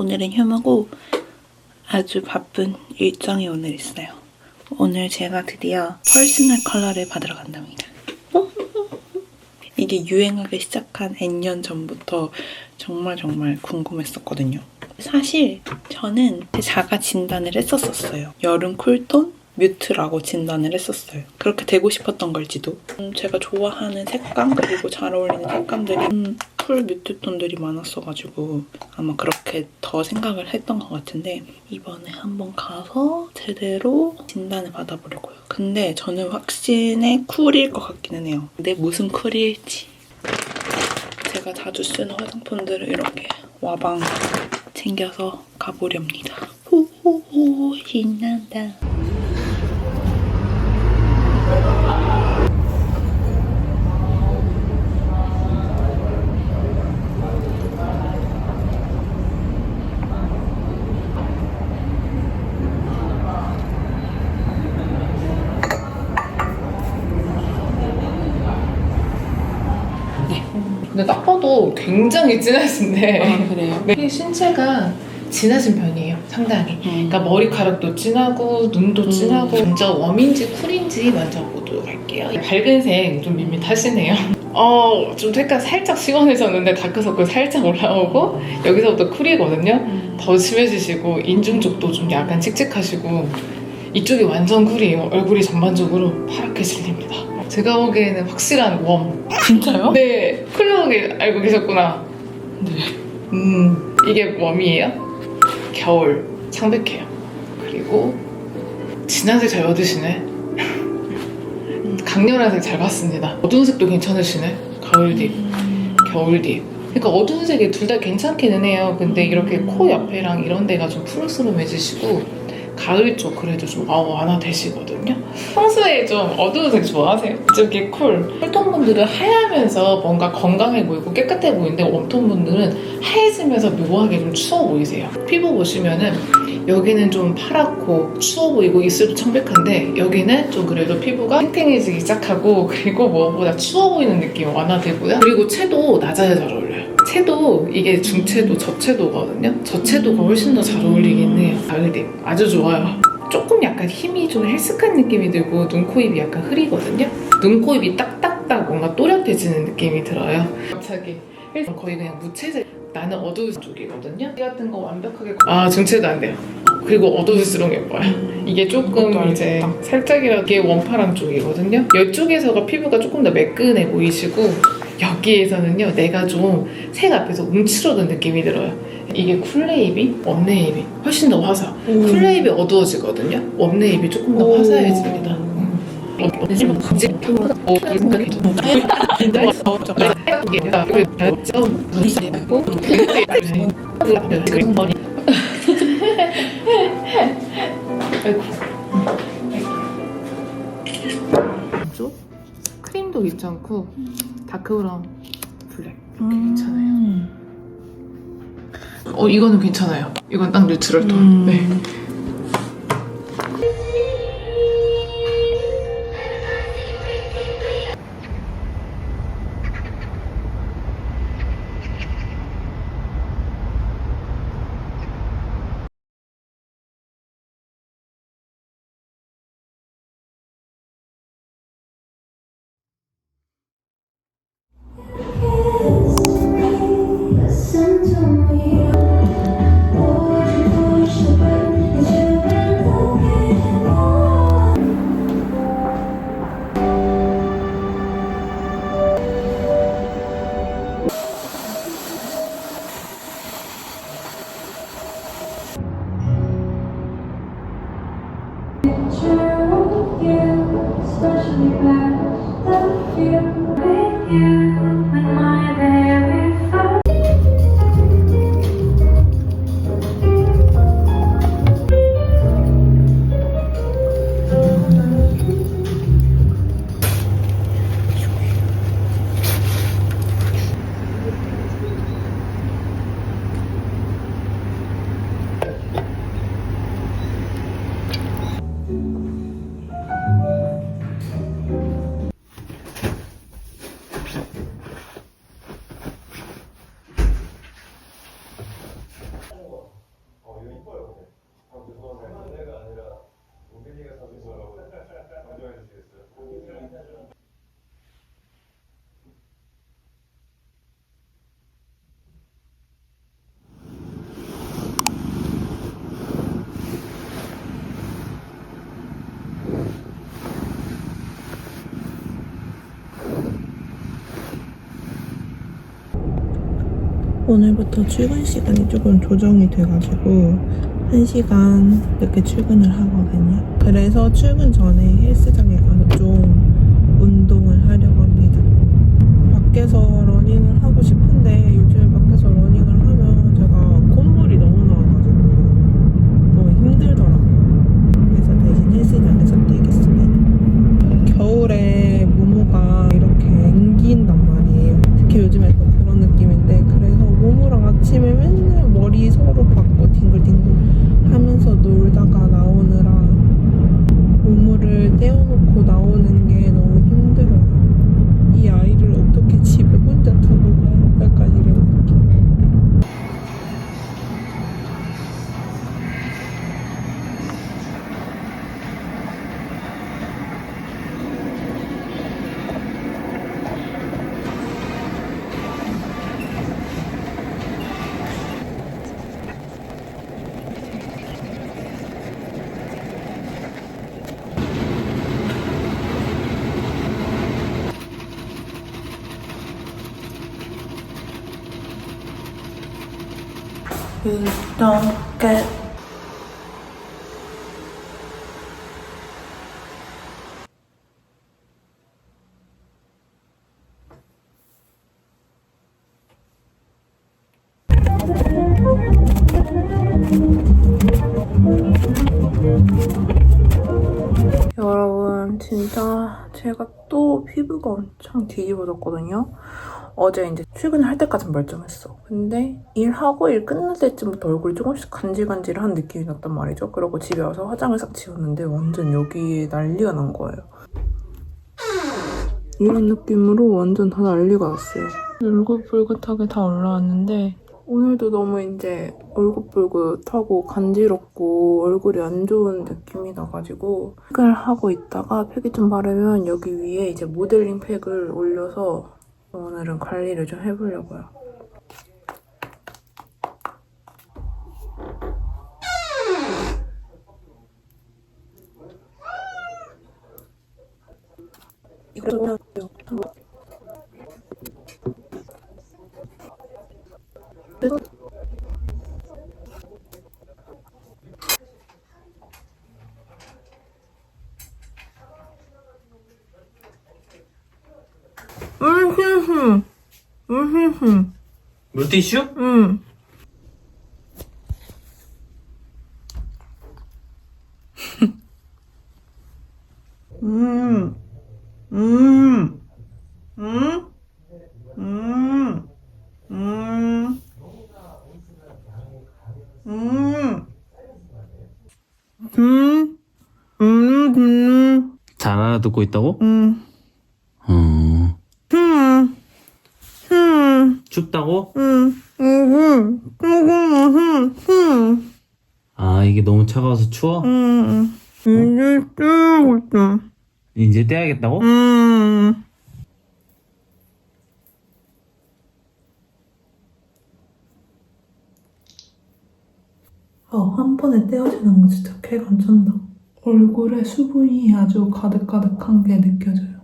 오늘은 휴무고 아주 바쁜 일정이 오늘 있어요. 오늘 제가 드디어 퍼스널 컬러를 받으러 간답니다. 이게 유행하기 시작한 N년 전부터 정말 정말 궁금했었거든요. 사실 저는 제 자가 진단을 했었었어요. 여름 쿨톤? 뮤트라고 진단을 했었어요. 그렇게 되고 싶었던 걸지도. 음, 제가 좋아하는 색감 그리고 잘 어울리는 색감들이 음, 쿨 뮤트 톤들이 많았어가지고 아마 그렇게 더 생각을 했던 것 같은데 이번에 한번 가서 제대로 진단을 받아보려고요. 근데 저는 확신에 쿨일 것 같기는 해요. 근데 무슨 쿨일지 제가 자주 쓰는 화장품들을 이렇게 와방 챙겨서 가보렵니다. 호호호 신난다. 근데 딱 봐도 굉장히 진하신데 아, 그래요? 네. 신체가 진하신 편이에요 상당히 그러니까 머리카락도 진하고 눈도 음. 진하고 먼저 웜인지 쿨인지 먼저 보도록 할게요 밝은색 좀 밋밋하시네요 어, 좀 색깔 살짝 시원해졌는데 다크서클 살짝 올라오고 여기서부터 쿨이거든요 음. 더 심해지시고 인중 쪽도 좀 약간 칙칙하시고 이쪽이 완전 쿨이에요 얼굴이 전반적으로 파랗게 질립니다 제가 보기에는 확실한 웜 진짜요? 네, 쿨러게 알고 계셨구나. 네. 음, 이게 웜이에요. 겨울, 창백해요. 그리고 진한 색 잘 받으시네. 강렬한 색 잘 봤습니다. 어두운 색도 괜찮으시네. 가을 딥, 겨울 딥. 그러니까 어두운 색이 둘 다 괜찮기는 해요. 근데 이렇게 코 옆에랑 이런 데가 좀 푸르스름해지시고 가을 쪽 그래도 좀 와- 완화되시거든요. 평소에 좀 어두운 색 좋아하세요? 이쪽에 쿨. 쿨톤 분들은 하얗면서 뭔가 건강해 보이고 깨끗해 보이는데 웜톤 분들은 하얘지면서 묘하게 좀 추워 보이세요. 피부 보시면은 여기는 좀 파랗고 추워 보이고 입술도 청백한데 여기는 좀 그래도 피부가 탱탱해지기 시작하고 그리고 무엇보다 추워 보이는 느낌이 완화되고요. 그리고 채도 낮아야 잘 어울려요. 채도 이게 중채도 저채도거든요. 저채도가 훨씬 더 잘 어울리긴 해요. 가을딥 아주 좋아요. 조금 약간 힘이 좀 헬스한 느낌이 들고 눈, 코, 입이 약간 흐리거든요. 눈, 코, 입이 딱딱딱 뭔가 또렷해지는 느낌이 들어요. 갑자기 헬스 거의 그냥 무채색 나는 어두운 쪽이거든요. 이 같은 거 완벽하게 아 중채도 안 돼요. 그리고 어두울수록 예뻐요. 이게 조금 이제. 살짝이라도 이게 원파랑 쪽이거든요. 이쪽에서가 피부가 조금 더 매끈해 보이시고 여기에서는요 내가 좀 색 앞에서 움츠러든 느낌이 들어요. 이게 쿨레이비, 웜레이비 훨씬 더 화사. 쿨레이비 어두워지거든요. 웜레이비 조금 더 오. 화사해집니다. 쪽 크림도 괜찮고 다크브라운 블랙 이렇게 괜찮아요. 어 이거는 괜찮아요. 이건 딱 뉴트럴 톤. 음. 네. 오늘부터 출근 시간이 조금 조정이 돼가지고 1시간 늦게 출근을 하거든요. 그래서 출근 전에 헬스장에 가서 좀 운동을 하려고 합니다. 밖에서 러닝을 하고 싶은데 요즘에 밖에서 러닝을 하면 제가 콧물이 너무 나와가지고 너무 힘들더라고요. 그래서 대신 헬스장에서 뛰겠습니다. 겨울에 모모가 이렇게 앵긴단 말이에요. 특히 요즘에 또 그런 느낌인데 그래서 모모랑 아침에 맨날 머리 서로 받고 뒹굴뒹굴 하면서 놀다가 나오느라 모모를 떼어놓고 나오는 여러분 진짜 제가 또 피부가 엄청 뒤집어졌거든요. 어제 이제 출근할 때까진 멀쩡했어. 근데 일하고 일 끝날 때쯤부터 얼굴이 조금씩 간질간질한 느낌이 났단 말이죠. 그러고 집에 와서 화장을 싹 지웠는데 완전 여기에 난리가 난 거예요. 이런 느낌으로 완전 다 난리가 났어요. 울긋불긋하게 다 올라왔는데 오늘도 너무 이제 울긋불긋하고 간지럽고 얼굴이 안 좋은 느낌이 나가지고 팩을 하고 있다가 팩이 좀 바르면 여기 위에 이제 모델링 팩을 올려서 오늘은 관리를 좀 해보려고요. 이거 물티슈? 음. 음. 음. 음. 음. 음. 음. 음. 음. 음. 잘 알아듣고 있다고? 음. 어. 음. 음. 춥다고? 음. 음. 음. 음. 음. 아, 이게 너무 차가워서 추워? 음. 이제 뜨고 있어. 이제 떼야겠다고? 음. 아, 한 번에 떼어지는 거 진짜 개간찬다. 얼굴에 수분이 아주 가득가득한 게 느껴져요.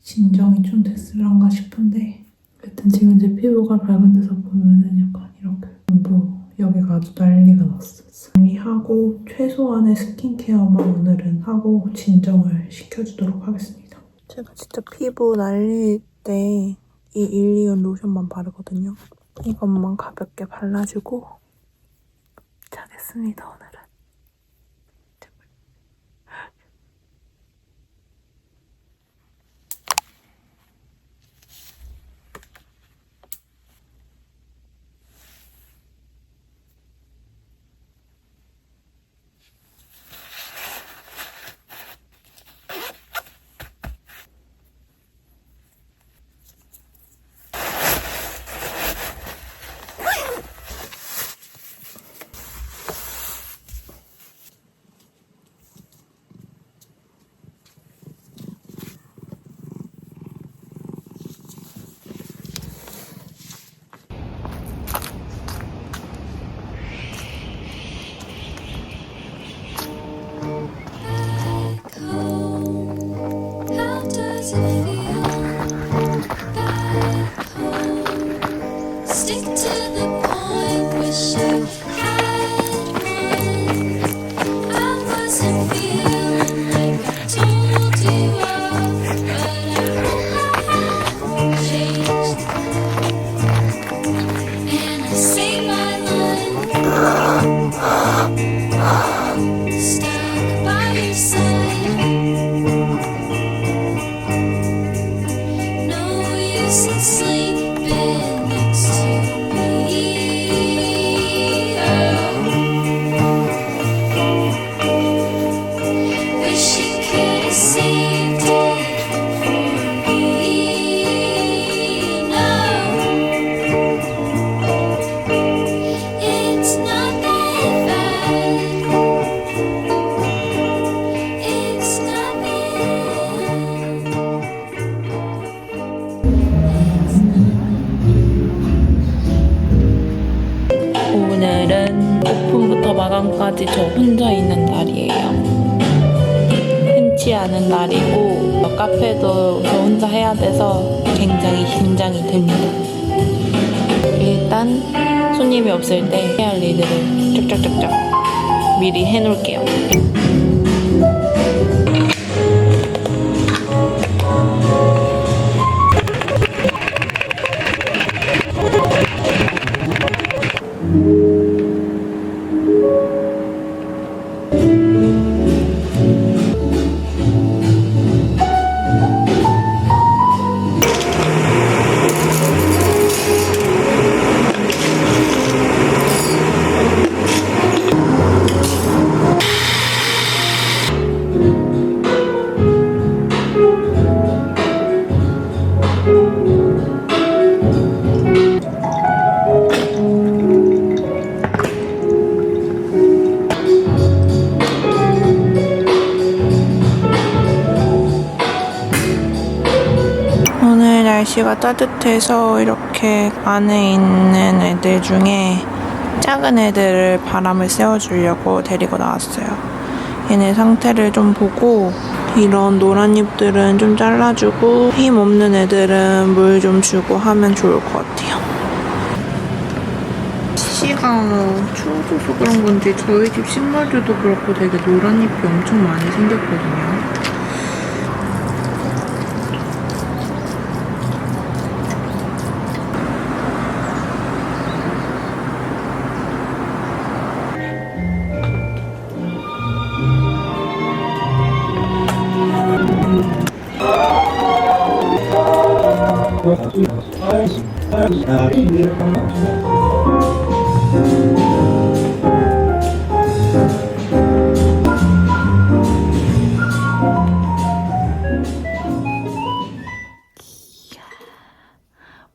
진정이 좀 됐을란가 싶은데 여튼 지금 제 피부가 밝은 데서 보면은 약간 이렇게 뭐 여기가 아주 난리가 났어. 정리하고 최소한의 스킨케어만 오늘은 하고 진정을 시켜주도록 하겠습니다. 제가 진짜 피부 날릴 때 이 일리온 로션만 바르거든요. 이것만 가볍게 발라주고 자겠습니다 오늘은. 날이고 카페도 저 혼자 해야 돼서 굉장히 긴장이 됩니다. 일단 손님이 없을 때 해야 할 일들을 쫙쫙쫙쫙 미리 해놓을게요. 따뜻해서 이렇게 안에 있는 애들 중에 작은 애들을 바람을 쐬어주려고 데리고 나왔어요. 얘네 상태를 좀 보고 이런 노란 잎들은 좀 잘라주고 힘 없는 애들은 물 좀 주고 하면 좋을 것 같아요. 씨가 추워져서 그런 건지 저희 집 식물들도 그렇고 되게 노란 잎이 엄청 많이 생겼거든요.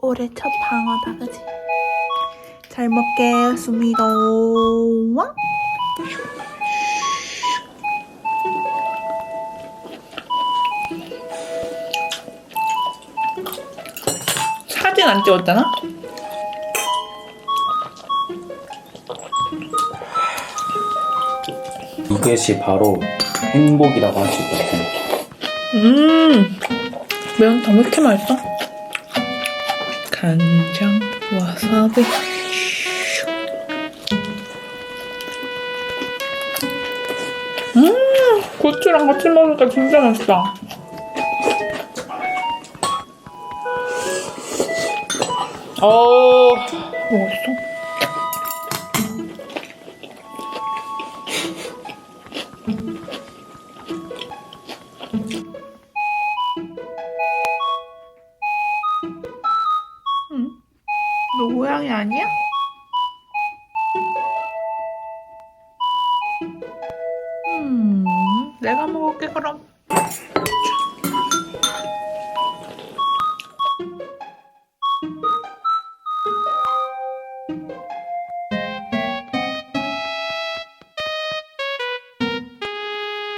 올해 첫 방어다 그지? 잘 먹겠습니다 와? 사진 안 찍었잖아? 이것이 바로 행복이라고 할 수 있다. 음 매운탕 왜 이렇게 맛있어? 간장, 와사비 음 고추랑 같이 먹으니까 진짜 맛있다 어 먹었어? 너 고양이 아니야?